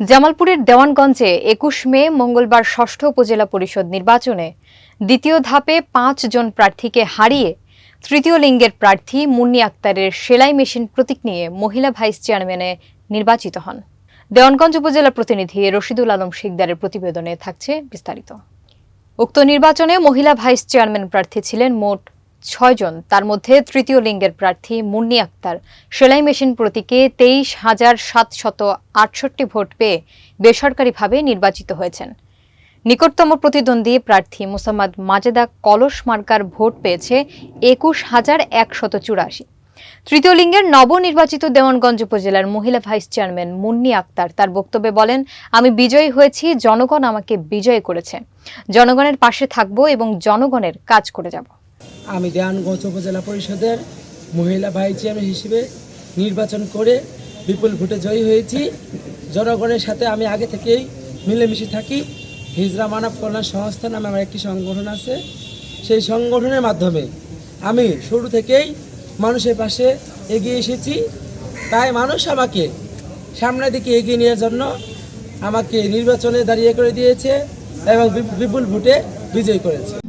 জামালপুরের দেওয়ানগঞ্জে একুশ মে, মঙ্গলবার ষষ্ঠ উপজেলা পরিষদ নির্বাচনে দ্বিতীয় ধাপে পাঁচ জন প্রার্থীকে হারিয়ে তৃতীয় লিঙ্গের প্রার্থী মুন্নি আক্তারের সেলাই মেশিন প্রতীক নিয়ে মহিলা ভাইস চেয়ারম্যানে নির্বাচিত হন। দেওয়ানগঞ্জ উপজেলা প্রতিনিধি রশিদুল আলম শিকদারের প্রতিবেদনে থাকছে বিস্তারিত। উক্ত নির্বাচনে মহিলা ভাইস চেয়ারম্যান প্রার্থী ছিলেন মোট ছয়জন। তার মধ্যে তৃতীয় লিঙ্গের প্রার্থী মুন্নি আক্তার। সেলাই মেশিন প্রতীকে তেইশ হাজার সাতশত আটষট্টি ভোট পেয়ে বেসরকারিভাবে নির্বাচিত হয়েছেন। নিকটতম প্রতিদ্বন্দ্বী প্রার্থী মোসাম্মদ মাজেদা কলস মার্কার ভোট পেয়েছে একুশ হাজার একশত চুরাশি। তৃতীয় লিঙ্গের নবনির্বাচিত দেওয়ানগঞ্জ উপজেলার মহিলা ভাইস চেয়ারম্যান মুন্নি আক্তার তার বক্তব্যে বলেন, আমি বিজয়ী হয়েছি, জনগণ আমাকে বিজয় করেছে। জনগণের পাশে থাকব এবং জনগণের কাজ করে যাব। আমি দেয়ানগঞ্জ উপজেলা পরিষদের মহিলা ভাইস চেয়ারম্যান হিসেবে নির্বাচন করে বিপুল ভোটে জয়ী হয়েছি। জনগণের সাথে আমি আগে থেকেই মিলেমিশে থাকি। হিজরা মানব কল্যাণ সংস্থা নামে আমার একটি সংগঠন আছে। সেই সংগঠনের মাধ্যমে আমি শুরু থেকেই মানুষের পাশে এগিয়ে এসেছি। তাই মানুষ আমাকে সামনের দিকে এগিয়ে নেওয়ার জন্য আমাকে নির্বাচনে দাঁড়িয়ে করে দিয়েছে এবং বিপুল ভোটে বিজয়ী করেছে।